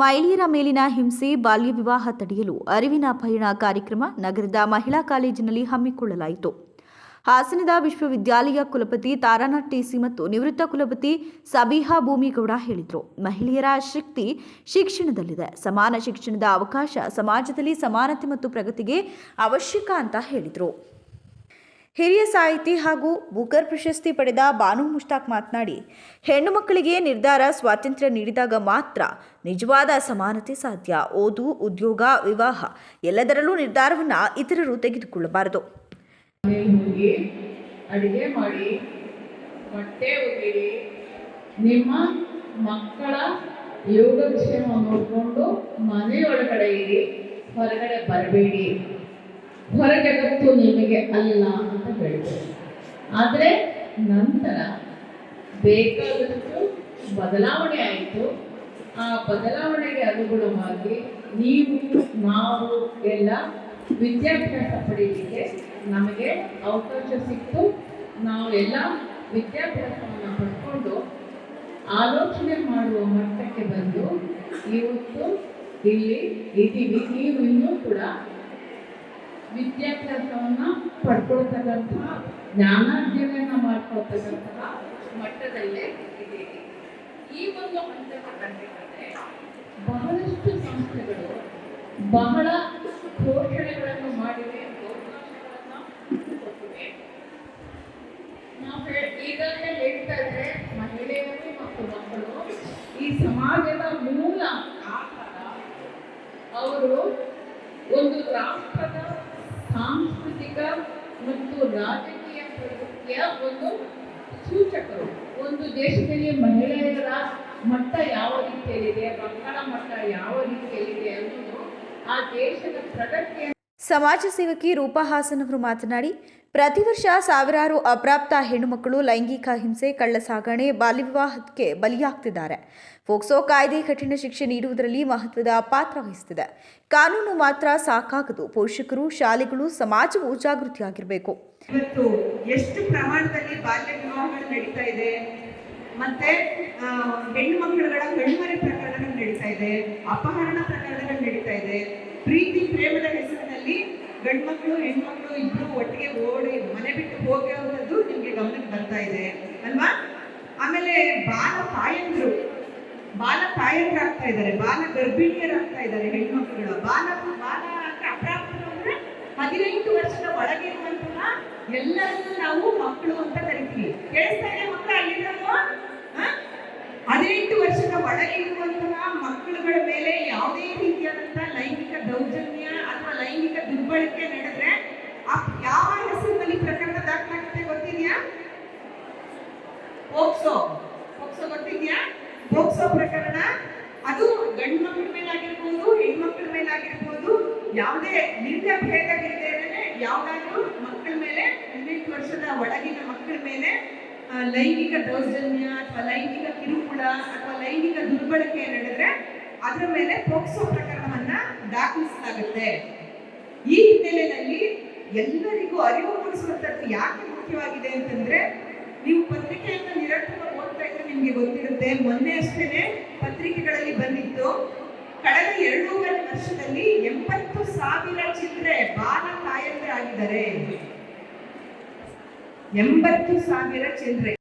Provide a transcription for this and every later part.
ಮಹಿಳೆಯರ ಮೇಲಿನ ಹಿಂಸೆ ಬಾಲ್ಯ ವಿವಾಹ ತಡೆಯಲು ಅರಿವಿನ ಪಯಣ ಕಾರ್ಯಕ್ರಮ ನಗರದ ಮಹಿಳಾ ಕಾಲೇಜಿನಲ್ಲಿ ಹಮ್ಮಿಕೊಳ್ಳಲಾಯಿತು. ಹಾಸನದ ವಿಶ್ವವಿದ್ಯಾಲಯ ಕುಲಪತಿ ತಾರಾನಾಥ್ ಟಿಸಿ ಮತ್ತು ನಿವೃತ್ತ ಕುಲಪತಿ ಸಬಿಹಾ ಭೂಮಿಗೌಡ ಹೇಳಿದರು. ಮಹಿಳೆಯರ ಶಕ್ತಿ ಶಿಕ್ಷಣದಲ್ಲಿದೆ. ಸಮಾನ ಶಿಕ್ಷಣದ ಅವಕಾಶ ಸಮಾಜದಲ್ಲಿ ಸಮಾನತೆ ಮತ್ತು ಪ್ರಗತಿಗೆ ಅವಶ್ಯಕ ಅಂತ ಹೇಳಿದರು. ಹಿರಿಯ ಸಾಹಿತಿ ಹಾಗೂ ಬೂಕರ್ ಪ್ರಶಸ್ತಿ ಪಡೆದ ಬಾನು ಮುಷ್ತಾಕ್ ಮಾತನಾಡಿ, ಹೆಣ್ಣು ಮಕ್ಕಳಿಗೆ ನಿರ್ಧಾರ ಸ್ವಾತಂತ್ರ್ಯ ನೀಡಿದಾಗ ಮಾತ್ರ ನಿಜವಾದ ಸಮಾನತೆ ಸಾಧ್ಯ. ಓದು, ಉದ್ಯೋಗ, ವಿವಾಹ ಎಲ್ಲದರಲ್ಲೂ ನಿರ್ಧಾರವನ್ನು ಇತರರು ತೆಗೆದುಕೊಳ್ಳಬಾರದು. ಅಡಿಗೆ ಮಾಡಿ, ಬಟ್ಟೆ ಒಗೆಯಿರಿ ನಿಮ್ಮ ಮಕ್ಕಳ ಯೋಗಕ್ಷೇಮ ನೋಡಿಕೊಂಡು ಮನೆಯೊಳಗಡೆ ಇರಿ, ಹೊರಗಡೆ ಬರಬೇಡಿ. ಹೊರಗಡತ್ತು ನಿಮಗೆ ಅಲ್ಲ ಅಂತ ಹೇಳ್ತಾರೆ. ಆದರೆ ನಂತರ ಬೇಕಾದಷ್ಟು ಬದಲಾವಣೆ ಆಯಿತು. ಆ ಬದಲಾವಣೆಗೆ ಅನುಗುಣವಾಗಿ ನೀವು, ನಾವು ಎಲ್ಲ ವಿದ್ಯಾಭ್ಯಾಸ ಪಡೀಲಿಕ್ಕೆ ನಮಗೆ ಅವಕಾಶ ಸಿಕ್ತು. ನಾವು ಎಲ್ಲ ವಿದ್ಯಾಭ್ಯಾಸವನ್ನು ಪಡ್ಕೊಂಡು ಆಲೋಚನೆ ಮಾಡುವ ಮಟ್ಟಕ್ಕೆ ಬಂದು ಇವತ್ತು ಇಲ್ಲಿ ಇದ್ದೀವಿ. ನೀವು ಇನ್ನೂ ಕೂಡ ವಿದ್ಯಾಭ್ಯಾಸವನ್ನ ಪಡ್ಕೊಳ್ತಕ್ಕಂತಹ ಜ್ಞಾನಾರ್ಜನೆಯನ್ನ ಮಾಡ್ಕೊಳ್ತಕ್ಕಂತಹ ಮಟ್ಟದಲ್ಲೇ ಇದೆ ಈ ಒಂದು ಹಂತಕ್ಕೆ ಬಂದಿದ್ದಾರೆ ಬಹಳಷ್ಟು ಸಂಸ್ಥೆಗಳು ಬಹಳ ಘೋಷಣೆಗಳನ್ನು ಮಾಡಿವೆ ನಾವು ಈಗಾಗಲೇ ಹೇಳ್ತಾ ಇದ್ರೆ ಮಹಿಳೆಯರು ಮತ್ತು ಮಕ್ಕಳು ಈ ಸಮಾಜದ ಮೂಲ ಆಧಾರ ಅವರು ಒಂದು ರಾಷ್ಟ್ರದ ಸಾಂಸ್ಕೃತಿಕ ಮತ್ತು ರಾಜಕೀಯ ಪ್ರವೃತ್ತಿಯ ಒಂದು ಸೂಚಕರು. ಒಂದು ದೇಶದಲ್ಲಿ ಮಹಿಳೆಯರ ಮಟ್ಟ ಯಾವ ರೀತಿಯಲ್ಲಿದೆ, ಮಕ್ಕಳ ಮಟ್ಟ ಯಾವ ರೀತಿಯಲ್ಲಿದೆ ಅನ್ನೋದು ಆ ದೇಶದ ಪ್ರಗತಿಯ ಸಮಾಜ ಸೇವಕಿ ರೂಪಾ ಹಾಸನ್ ಅವರು ಮಾತನಾಡಿ ಪ್ರತಿ ವರ್ಷ ಸಾವಿರಾರು ಅಪ್ರಾಪ್ತ ಹೆಣ್ಣುಮಕ್ಕಳು ಲೈಂಗಿಕ ಹಿಂಸೆ ಕಳ್ಳ ಸಾಗಣೆ ಬಾಲ್ಯ ವಿವಾಹಕ್ಕೆ ಬಲಿಯಾಗ್ತಿದ್ದಾರೆ. ಫೋಕ್ಸೋ ಕಾಯ್ದೆ ಕಠಿಣ ಶಿಕ್ಷೆ ನೀಡುವುದರಲ್ಲಿ ಮಹತ್ವದ ಪಾತ್ರ ವಹಿಸುತ್ತಿದೆ ಕಾನೂನು ಮಾತ್ರ ಸಾಕಾಗದು. ಪೋಷಕರು, ಶಾಲೆಗಳು, ಸಮಾಜವು ಜಾಗೃತಿಯಾಗಿರಬೇಕು. ಇವತ್ತು ಎಷ್ಟು ಪ್ರಮಾಣದಲ್ಲಿ ಬಾಲ್ಯ ವಿವಾಹಗಳು ನಡೀತಾ ಇದೆ? ಮತ್ತೆ ಹೆಣ್ಣು ಮಕ್ಕಳುಗಳ ಕಣ್ಮರೆ ಪ್ರಕರಣಗಳು ನಡೀತಾ ಇದೆ. ಅಪಹರಣ ಪ್ರಕರಣಗಳು ನಡೀತಾ ಇದೆ. ಪ್ರೀತಿ, ಪ್ರೇಮದ ಹೆಸರಿನಲ್ಲಿ ಗಂಡ್ಮಕ್ಳು, ಹೆಣ್ಮಕ್ಳು ಇಬ್ರು ಒಟ್ಟಿಗೆ ಓಡಿ ಮನೆ ಬಿಟ್ಟು ಹೋಗೋದು ನಿಮ್ಗೆ ಗಮನಕ್ಕೆ ಬರ್ತಾ ಇದೆ, ಅಲ್ವಾ? ಆಮೇಲೆ ಬಾಲ ತಾಯಂದ್ರು, ಬಾಲ ತಾಯಂದ್ರಾಗ್ತಾ ಇದ್ದಾರೆ, ಬಾಲ ಗರ್ಭಿಣಿಯರಾಗ್ತಾ ಇದ್ದಾರೆ ಹೆಣ್ಮಕ್ಳುಗಳು ಬಾಲ ಬಾಲ ಅಪ್ರಾಪ್ತರು ಅಂದ್ರೆ ಹದಿನೆಂಟು ವರ್ಷದ ಒಳಗಿರುವಂತಹ ಎಲ್ಲರನ್ನು ನಾವು ಮಕ್ಕಳು ಅಂತ ಕರಿತೀವಿ. ಕೇಳಿಸ್ತಾ ಇದೆ ಮಕ್ಕಳು ಹ? ಹದಿನೆಂಟು ವರ್ಷದ ಒಳಗೆ ಇರುವಂತಹ ಮಕ್ಕಳುಗಳ ಮೇಲೆ ಯಾವುದೇ ರೀತಿಯಾದಂತಹ ಲೈಂಗಿಕ ದೌರ್ಜನ್ಯ ಅಥವಾ ಲೈಂಗಿಕ ದುರ್ಬಳಕೆ ನಡೆದ್ರೆ ಆ ಯಾವ ಹೆಸರಿನಲ್ಲಿ ಪ್ರಕರಣ ದಾಖಲಾಗುತ್ತೆ ಗೊತ್ತಿದ್ಯಾ ಪೋಕ್ಸೋ. ಪೋಕ್ಸೋ ಗೊತ್ತಿದ್ಯಾ ಪೋಕ್ಸೋ ಪ್ರಕರಣ. ಅದು ಗಂಡು ಮಕ್ಕಳ ಮೇಲಾಗಿರ್ಬೋದು, ಹೆಣ್ಮಕ್ಳ ಮೇಲಾಗಿರ್ಬೋದು, ಯಾವುದೇ ಲಿಂಗ ಭೇದವಿಲ್ಲದೆ ಯಾವುದಾದ್ರೂ ಮಕ್ಕಳ ಮೇಲೆ ಹದಿನೆಂಟು ವರ್ಷದ ಒಳಗಿನ ಮಕ್ಕಳ ಮೇಲೆ ಲೈಂಗಿಕ ದೌರ್ಜನ್ಯ ಅಥವಾ ಲೈಂಗಿಕ ಕಿರುಕುಳ ಅಥವಾ ಲೈಂಗಿಕ ದುರ್ಬಳಕೆ ನಡೆದ್ರೆ ಅದರ ಮೇಲೆ ಪೋಕ್ಸೋ ಪ್ರಕರಣವನ್ನ ದಾಖಲಿಸಲಾಗುತ್ತೆ. ಈ ಹಿನ್ನೆಲೆಯಲ್ಲಿ ಎಲ್ಲರಿಗೂ ಅರಿವು ಮೂಡಿಸುವಂಥದ್ದು ಯಾಕೆ ಮುಖ್ಯವಾಗಿದೆ ಅಂತಂದ್ರೆ ನೀವು ಪತ್ರಿಕೆಯನ್ನು ನಿರಂತರ ಓದ್ತಾ ಇದ್ರೆ ನಿಮ್ಗೆ ಗೊತ್ತಿರುತ್ತೆ. ಮೊನ್ನೆ ಅಷ್ಟೇನೆ ಪತ್ರಿಕೆಗಳಲ್ಲಿ ಬಂದಿತ್ತು. ಕಳೆದ ಎರಡೂವರೆ ವರ್ಷದಲ್ಲಿ ಎಂಬತ್ತು ಸಾವಿರ ಚಿಲ್ಲರೆ ಬಾಲ ತಾಯಂದಿರಾಗಿದ್ದಾರೆ. ಎಂಬತ್ತು ಸಾವಿರ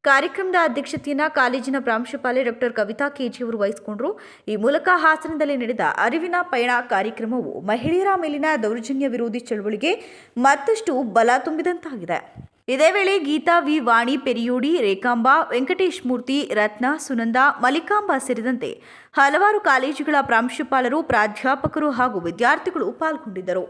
ಕಾರ್ಯಕ್ರಮದ ಅಧ್ಯಕ್ಷತೆಯನ್ನ ಕಾಲೇಜಿನ ಪ್ರಾಂಶುಪಾಲೆ ಡಾಕ್ಟರ್ ಕವಿತಾ ಕೆಜಿ ಅವರು ವಹಿಸಿಕೊಂಡರು. ಈ ಮೂಲಕ ಹಾಸನದಲ್ಲಿ ನಡೆದ ಅರಿವಿನ ಪಯಣ ಕಾರ್ಯಕ್ರಮವು ಮಹಿಳೆಯರ ಮೇಲಿನ ದೌರ್ಜನ್ಯ ವಿರೋಧಿ ಚಳವಳಿಗೆ ಮತ್ತಷ್ಟು ಬಲ ತುಂಬಿದಂತಾಗಿದೆ. ಇದೇ ವೇಳೆ ಗೀತಾ ವಿ ವಾಣಿ, ಪೆರಿಯೂಡಿ, ರೇಖಾಂಬ, ವೆಂಕಟೇಶ್ ಮೂರ್ತಿ, ರತ್ನ, ಸುನಂದ ಮಲಿಕಾಂಬಾ ಸೇರಿದಂತೆ ಹಲವಾರು ಕಾಲೇಜುಗಳ ಪ್ರಾಂಶುಪಾಲರು ಪ್ರಾಧ್ಯಾಪಕರು ಹಾಗೂ ವಿದ್ಯಾರ್ಥಿಗಳು ಪಾಲ್ಗೊಂಡಿದ್ದರು.